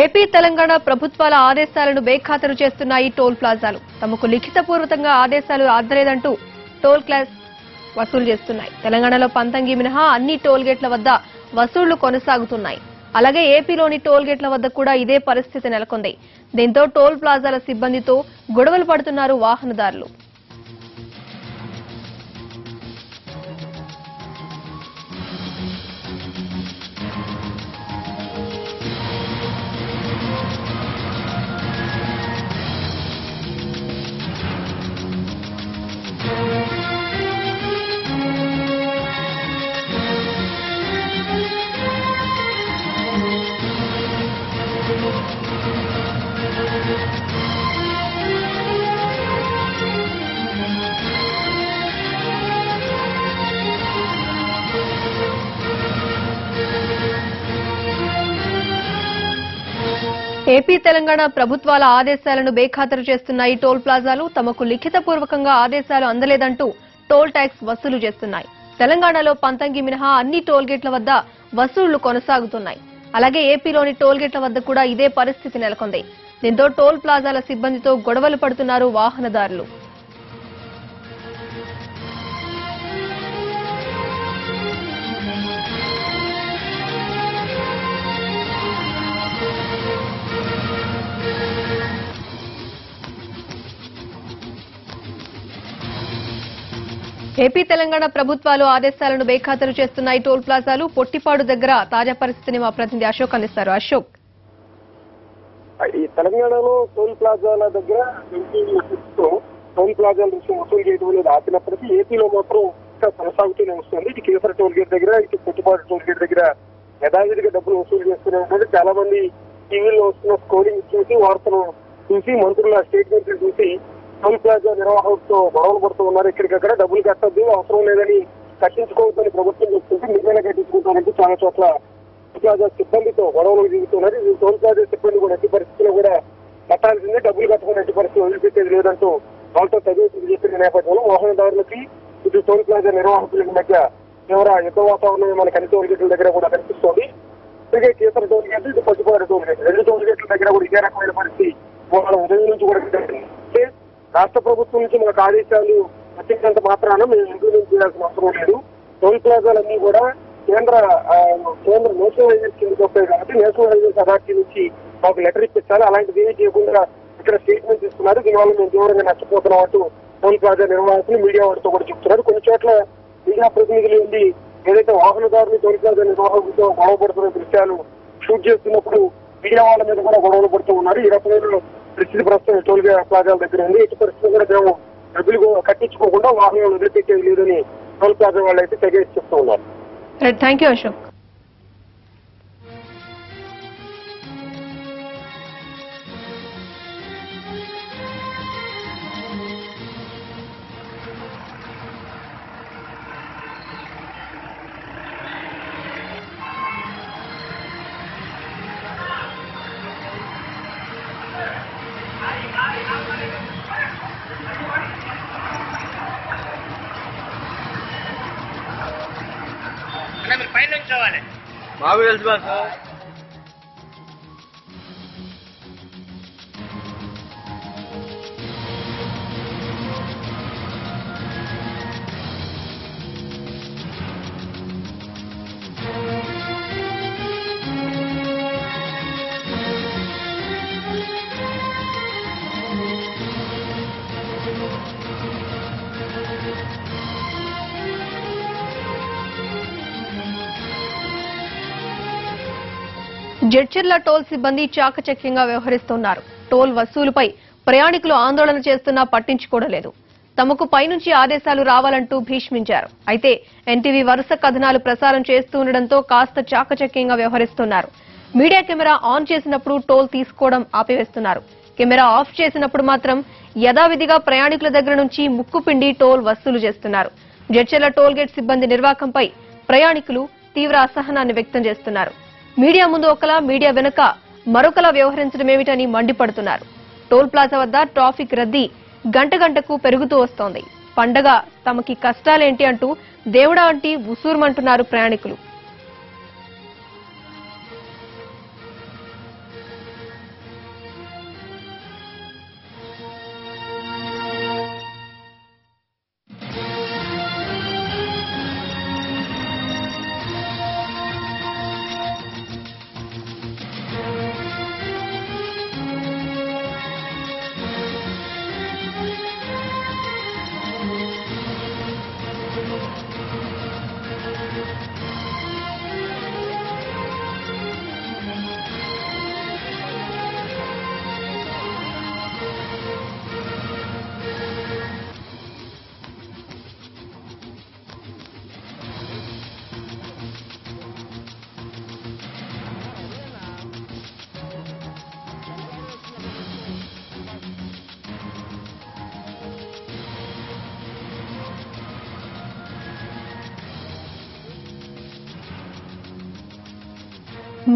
AP Telangana ప్రభుత్వాల ఆదేశాలను బేఖాతరు చేస్తున్నాయి టోల్ ప్లాజాలు. తమకు లిఖితపూర్వకంగా ఆదేశాలు అందలేదంటూ టోల్ క్లాస్ వసూలు చేస్తున్నాయి. తెలంగాణలో పంతంగి మినహా అన్ని టోల్ గేట్ల వద్ద వసూళ్ళు కొనసాగుతున్నాయి. అలాగే ఏపీలోని టోల్ గేట్ల వద్ద కూడా ఇదే పరిస్థితి నెలకొంది. దీంతో టోల్ ప్లాజాల సిబ్బందితో గొడవలు పడుతున్నారు వాహనదారులు. ఏపీ తెలంగాణ ప్రభుత్వాల ఆదేశాలను బేఖాతరు చేస్తున్నాయి టోల్ ప్లాజాలు తమకు లిఖితపూర్వకంగా ఆదేశాలు అందలేదంటూ టోల్ ట్యాక్స్ వసూలు చేస్తున్నాయి. తెలంగాణలో పంతంగి మినహా అన్ని టోల్ గేట్ల వద్ద వసూళ్ళు కొనసాగుతున్నాయి. అలాగే ఏపీలోని టోల్ గేట్ల వద్ద కూడా ఇదే పరిస్థితి నెలకొంది. దీంతో టోల్ ప్లాజాల సిబ్బందితో గొడవలు పడుతున్నారు వాహనదారులు. ఏపీ తెలంగాణ ప్రభుత్వాలు ఆదేశాలను బేఖాతరు చేస్తున్నాయి. టోల్ ప్లాజాలు పొట్టిపాడు దగ్గర తాజా పరిస్థితిని మా ప్రతినిధి అశోక్ అందిస్తారు. అశోక్. ఈ తెలంగాణలో టోల్ ప్లాజాల దగ్గర టోల్ ప్లాజాల నుంచి వసూలు చేయడం అనేది ఆపినప్పటికీ ఏపీలో మాత్రం ఇంకా కొనసాగుతూనే వస్తుంది. ఇటు కేసర టోల్ గేట్ దగ్గర ఇటు పుట్టుపాటు టోల్ గేట్ దగ్గర యథావిధిగా డబ్బులు వసూలు చేస్తూనే ఉంటుంది చాలా మంది టీవీలో వస్తున్న స్కోరింగ్ చూసి వార్తలు చూసి మంత్రుల స్టేట్మెంట్లు చూసి టోల్ ప్లాజా నిర్వాహకులతో గొడవలు పడుతూ ఉన్నారు. ఇక్కడికక్కడ డబ్బులు కట్టద్దు అవసరం లేదని కట్టించుకోవద్దని ప్రభుత్వం చెప్తుంది. నిజంగా కట్టించుకుంటారంటే చాలా చోట్ల టోల్ ప్లాజా సిబ్బందితో గొడవలు దిగుతున్నారు ఇది టోల్ ప్లాజా సిబ్బంది కూడా ఎట్టి పరిస్థితుల్లో కూడా కట్టాల్సిందే. డబ్బులు కట్టుకుని ఎట్టి పరిస్థితులు వదిలిపెట్టేది లేదంటూ వాళ్ళతో తగ్గించి చెప్పిన నేపథ్యంలో వాహనదారులకి ఇటు టోల్ ప్లాజా నిర్వాహకుల మధ్య తీవ్ర యుద్ధ వాతావరణం మనకి అన్ని టోల్ గేట్ల దగ్గర కూడా కనిపిస్తోంది. ఇప్పటికే కేసర టోల్ గేట్లు ఇది పచ్చిపాడు టోల్ గేట్ రెండు టోల్ గేట్ల దగ్గర కూడా ఇదే రకమైన పరిస్థితి వాళ్ళ ఉదయం నుంచి కూడా రాష్ట్ర ప్రభుత్వం నుంచి మనకు ఆదేశాలు వచ్చినంత మాత్రాన మేము ఇంప్లిమెంట్ చేయాల్సిన అవసరం లేదు. టోల్ ప్లాజాలన్నీ కూడా కేంద్ర కేంద్ర నేషనల్ హైవేస్ కింద వస్తాయి కాబట్టి నేషనల్ హైవేస్ అథారిటీ నుంచి మాకు లెటర్ ఇప్పించాలి. అలాంటిది ఏమీ చేయకుండా ఇక్కడ స్టేట్మెంట్ తీసుకున్నారు. దీనివల్ల మేము తీవ్రంగా నష్టపోతున్నాం అంటూ టోల్ ప్లాజా నిర్వాహకులు మీడియా వారితో కూడా చెప్తున్నారు. కొన్ని చోట్ల మీడియా ప్రతినిధులు ఉండి ఏదైతే వాహనదారులు టోల్ ప్లాజా నిర్వాహకులతో గొడవ పడుతున్న దృశ్యాలు షూట్ చేస్తున్నప్పుడు మీడియా వాళ్ళ మీద కూడా గొడవలు పడుతూ ఉన్నారు. ఈ రకమైన పరిస్థితి ప్రస్తుతం ఈ టోల్ ప్లాజాల దగ్గర ఉంది. ఇటు పరిస్థితులు కూడా మేము డబ్బులు కట్టించుకోకుండా వాహనాలు వదిలిపెట్టేది లేదని టోల్ ప్లాజా వాళ్ళు అయితే తెగేసి చెప్తూ ఉన్నారు. థ్యాంక్ యూ అశోక్ மாவு எழுதுவாங்க சார் జడ్చర్ల టోల్ సిబ్బంది చాకచక్యంగా వ్యవహరిస్తున్నారు. టోల్ వసూలుపై ప్రయాణికులు ఆందోళన చేస్తున్నా పట్టించుకోవడం లేదు తమకు పైనుంచి ఆదేశాలు రావాలంటూ భీష్మించారు. అయితే ఎన్టీవీ వరుస కథనాలు ప్రసారం చేస్తూ ఉండడంతో కాస్త చాకచక్యంగా వ్యవహరిస్తున్నారు. మీడియా కెమెరా ఆన్ చేసినప్పుడు టోల్ తీసుకోవడం ఆపివేస్తున్నారు. కెమెరా ఆఫ్ చేసినప్పుడు మాత్రం యథావిధిగా ప్రయాణికుల దగ్గర నుంచి ముక్కుపిండి టోల్ వసూలు చేస్తున్నారు. జడ్చర్ల టోల్గేట్ సిబ్బంది నిర్వాకంపై ప్రయాణికులు తీవ్ర అసహనాన్ని వ్యక్తం చేస్తున్నారు. మీడియా ముందు ఒకలా మీడియా వెనుక మరొకలా వ్యవహరించడమేమిటని మండిపడుతున్నారు. టోల్ ప్లాజా వద్ద ట్రాఫిక్ రద్దీ గంట గంటకు పెరుగుతూ వస్తోంది. పండగ తమకి కష్టాలేంటి అంటూ దేవుడా అంటి ఉసూరుమంటున్నారు ప్రయాణికులు.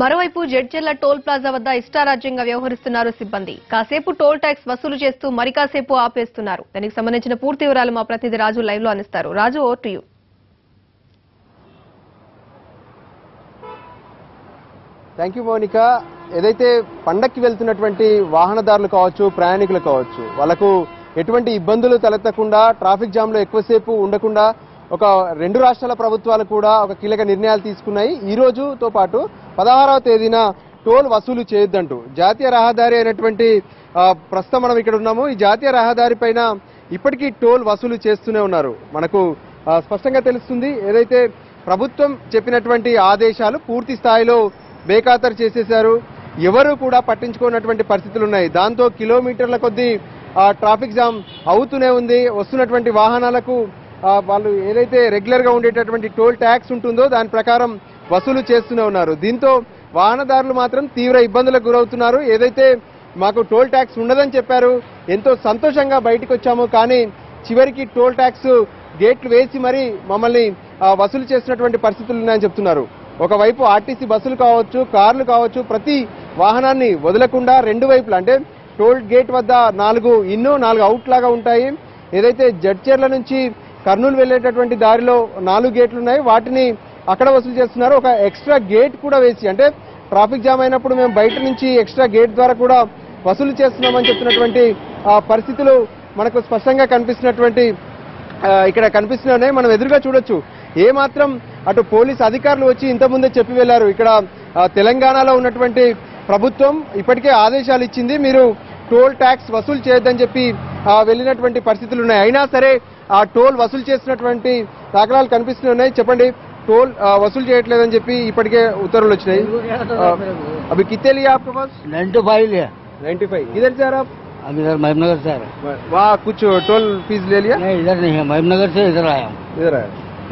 మరోవైపు జడ్చెర్ల టోల్ ప్లాజా వద్ద ఇష్టారాజ్యంగా వ్యవహరిస్తున్నారు సిబ్బంది. కాసేపు టోల్ ట్యాక్స్ వసూలు చేస్తూ మరి కాసేపు ఆపేస్తున్నారు. దానికి సంబంధించిన పూర్తి వివరాలు మా ప్రతినిధి రాజు లైవ్లో అందిస్తారు. Raju over to you thank you Mounika ఏదైతే పండక్కి వెళ్తున్నటువంటి వాహనదారులు కావచ్చు ప్రయాణికులు కావచ్చు వాళ్ళకు ఎటువంటి ఇబ్బందులు తలెత్తకుండా ట్రాఫిక్ జామ్లో ఎక్కువసేపు ఉండకుండా ఒక రెండు రాష్ట్రాల ప్రభుత్వాలు కూడా ఒక కీలక నిర్ణయాలు తీసుకున్నాయి. ఈ రోజుతో పాటు పదహారవ తేదీన టోల్ వసూలు చేయొద్దంటూ. జాతీయ రహదారి అయినటువంటి ప్రస్తుతం మనం ఇక్కడ ఉన్నాము. ఈ జాతీయ రహదారి పైన ఇప్పటికీ టోల్ వసూలు చేస్తూనే ఉన్నారు. మనకు స్పష్టంగా తెలుస్తుంది. ఏదైతే ప్రభుత్వం చెప్పినటువంటి ఆదేశాలు పూర్తి స్థాయిలో బేఖాతరు చేసేశారు ఎవరు కూడా పట్టించుకున్నటువంటి పరిస్థితులు ఉన్నాయి. దాంతో కిలోమీటర్ల కొద్దీ ట్రాఫిక్ జామ్ అవుతూనే ఉంది. వస్తున్నటువంటి వాహనాలకు వాళ్ళు ఏదైతే రెగ్యులర్గా ఉండేటటువంటి టోల్ ట్యాక్స్ ఉంటుందో దాని ప్రకారం వసూలు చేస్తూనే ఉన్నారు. దీంతో వాహనదారులు మాత్రం తీవ్ర ఇబ్బందులకు గురవుతున్నారు. ఏదైతే మాకు టోల్ ట్యాక్స్ ఉండదని చెప్పారు ఎంతో సంతోషంగా బయటకు వచ్చాము కానీ చివరికి టోల్ ట్యాక్స్ గేట్లు వేసి మరీ మమ్మల్ని వసూలు చేసినటువంటి పరిస్థితులు ఉన్నాయని చెప్తున్నారు. ఒకవైపు ఆర్టీసీ బస్సులు కావచ్చు కార్లు కావచ్చు ప్రతి వాహనాన్ని వదలకుండా రెండు వైపులా అంటే టోల్ గేట్ వద్ద నాలుగు ఇన్ను నాలుగు అవుట్ లాగా ఉంటాయి. ఏదైతే జడ్చర్ల నుంచి కర్నూలు వెళ్ళేటటువంటి దారిలో నాలుగు గేట్లు ఉన్నాయి. వాటిని అక్కడ వసూలు చేస్తున్నారు. ఒక ఎక్స్ట్రా గేట్ కూడా వేసి అంటే ట్రాఫిక్ జామ్ అయినప్పుడు మేము బయట నుంచి ఎక్స్ట్రా గేట్ ద్వారా కూడా వసూలు చేస్తున్నామని చెప్తున్నటువంటి పరిస్థితులు మనకు స్పష్టంగా కనిపిస్తున్నటువంటి ఇక్కడ కనిపిస్తున్నాయి. మనం ఎదురుగా చూడొచ్చు. ఏ మాత్రం అటు పోలీస్ అధికారులు వచ్చి ఇంతకుముందే చెప్పి వెళ్ళారు ఇక్కడ తెలంగాణలో ఉన్నటువంటి ప్రభుత్వం ఇప్పటికే ఆదేశాలు ఇచ్చింది మీరు టోల్ ట్యాక్స్ వసూలు చేయొద్దని చెప్పి వెళ్ళినటువంటి పరిస్థితులు ఉన్నాయి. అయినా సరే ఆ టోల్ వసూలు చేసినటువంటి దాఖలాలు కనిపిస్తున్నాయి చెప్పండి టోల్ ఆ, వసూలు చేయట్లేదని చెప్పి ఇప్పటికే ఉత్తర్వులు వచ్చినాయి ఆ, అవి కిత్తే లియా आपके पास नाइन टू फाइव लिया 95 किधर से आ रहे आप अब इधर महिमनगर से आ रहा वहाँ कुछ टोल फीस ले लिया नहीं इधर नहीं है महिमनगर से इधर आया हूँ ఇదరా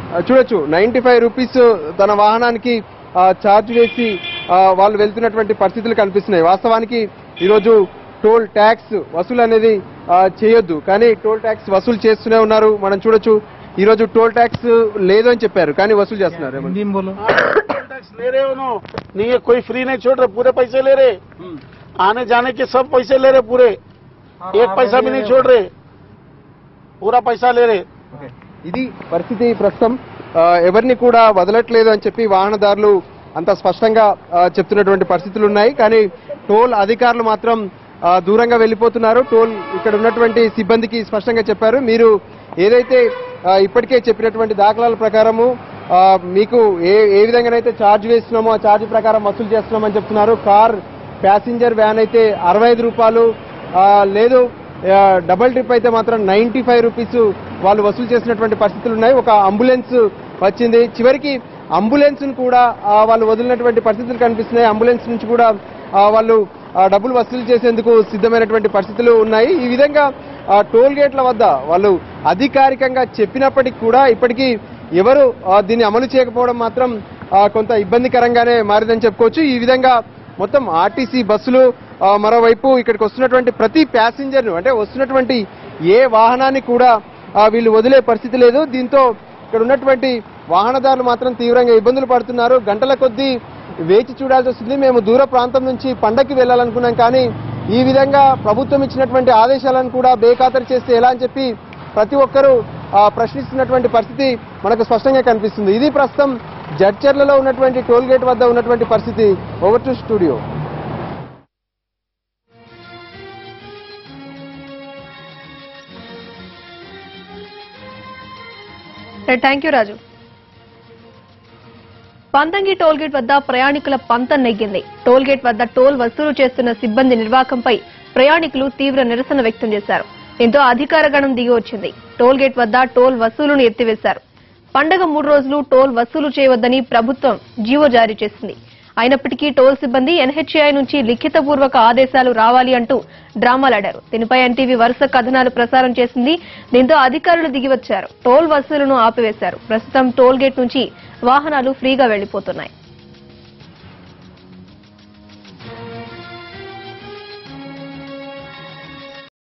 ఆ, చూడొచ్చు నైన్టీ ఫైవ్ రూపీస్ తన వాహనానికి ఆ, ఛార్జ్ వేసి ఆ, వాళ్ళు వెళ్తున్నటువంటి పరిస్థితులు కనిపిస్తున్నాయి వాస్తవానికి ఈరోజు టోల్ ట్యాక్స్ వసూలు అనేది ఆ, చేయొద్దు కానీ టోల్ ట్యాక్స్ వసూలు చేస్తూనే ఉన్నారు మనం చూడొచ్చు ఈ రోజు టోల్ ట్యాక్స్ లేదు అని చెప్పారు కానీ వసూలు చేస్తున్నారు ఏమని? टैक्स ले रहे हो नो नहीं है कोई फ्री नहीं छोड़ रहे पूरे पैसे ले रहे आने जाने के सब पैसे ले रहे पूरे एक पैसा भी नहीं छोड़ रहे पूरा पैसा ले रहे ఓకే. ఇది పరిస్థితి ప్రస్తుతం ఆ, ఎవరిని కూడా వదలట్లేదు అని చెప్పి వాహనదారులు అంత స్పష్టంగా ఆ, చెప్తున్నటువంటి పరిస్థితులు ఉన్నాయి కానీ టోల్ అధికారులు మాత్రం ఆ, దూరంగా వెళ్ళిపోతున్నారు. టోల్ ఇక్కడ ఉన్నటువంటి సిబ్బందికి స్పష్టంగా చెప్పారు. మీరు ఏదైతే ఇప్పటికే చెప్పినటువంటి దాఖలాల ప్రకారము మీకు ఏ ఏ విధంగానైతే ఛార్జ్ వేస్తున్నామో ఆ ఛార్జ్ ప్రకారం వసూలు చేస్తున్నామని చెప్తున్నారు. కార్ ప్యాసింజర్ వ్యాన్ అయితే అరవై ఐదు రూపాయలు. లేదు డబల్ డబుల్ ట్రిప్ అయితే మాత్రం నైంటీ ఫైవ్ రూపీస్ వాళ్ళు వసూలు చేసినటువంటి పరిస్థితులు ఉన్నాయి. ఒక అంబులెన్స్ వచ్చింది. చివరికి అంబులెన్స్ కూడా వాళ్ళు వదిలినటువంటి పరిస్థితులు కనిపిస్తున్నాయి. అంబులెన్స్ నుంచి కూడా వాళ్ళు డబ్బులు వసూలు చేసేందుకు సిద్ధమైనటువంటి పరిస్థితులు ఉన్నాయి. ఈ విధంగా టోల్ గేట్ల వద్ద వాళ్ళు అధికారికంగా చెప్పినప్పటికీ కూడా ఇప్పటికీ ఎవరు దీన్ని అమలు చేయకపోవడం మాత్రం కొంత ఇబ్బందికరంగానే మారిందని చెప్పుకోవచ్చు. ఈ విధంగా మొత్తం ఆర్టీసీ బస్సులు మరోవైపు ఇక్కడికి వస్తున్నటువంటి ప్రతి ప్యాసింజర్ను అంటే వస్తున్నటువంటి ఏ వాహనాన్ని కూడా వీళ్ళు వదిలే పరిస్థితి లేదు. దీంతో ఇక్కడ ఉన్నటువంటి వాహనదారులు మాత్రం తీవ్రంగా ఇబ్బందులు పడుతున్నారు. గంటల కొద్దీ వేచి చూడాల్సి వస్తుంది. మేము దూర ప్రాంతం నుంచి పండక్కి వెళ్ళాలనుకున్నాం కానీ ఈ విధంగా ప్రభుత్వం ఇచ్చినటువంటి ఆదేశాలను కూడా బేఖాతరు చేస్తే ఎలా అని చెప్పి ప్రతి ఒక్కరూ ప్రశ్నిస్తున్నటువంటి పరిస్థితి మనకు స్పష్టంగా కనిపిస్తుంది. ఇది ప్రస్తుతం జడ్చర్లలో ఉన్నటువంటి టోల్ గేట్ వద్ద ఉన్నటువంటి పరిస్థితి. Over to studio thank you Raju Pantangi toll gate వద్ద ప్రయాణికుల పంతం నెగ్గింది. టోల్గేట్ వద్ద టోల్ వసూలు చేస్తున్న సిబ్బంది నిర్వాకంపై ప్రయాణికులు తీవ్ర నిరసన వ్యక్తం చేశారు. దీంతో అధికార గణం దిగి వచ్చింది. టోల్గేట్ వద్ద టోల్ వసూలును ఎత్తివేశారు. పండగ మూడు రోజులు టోల్ వసూలు చేయవద్దని ప్రభుత్వం జీవో జారీ చేసింది. అయినప్పటికీ టోల్ సిబ్బంది ఎన్హెచ్ఐ నుంచి లిఖితపూర్వక ఆదేశాలు రావాలి అంటూ డ్రామాలాడారు. దీనిపై ఎన్టీవీ వరుస కథనాలు ప్రసారం చేసింది. దీంతో అధికారులు దిగివచ్చారు. టోల్ వసూలును ఆపివేశారు. ప్రస్తుతం టోల్ గేట్ నుంచి వాహనాలు ఫ్రీగా వెళ్ళిపోతున్నాయి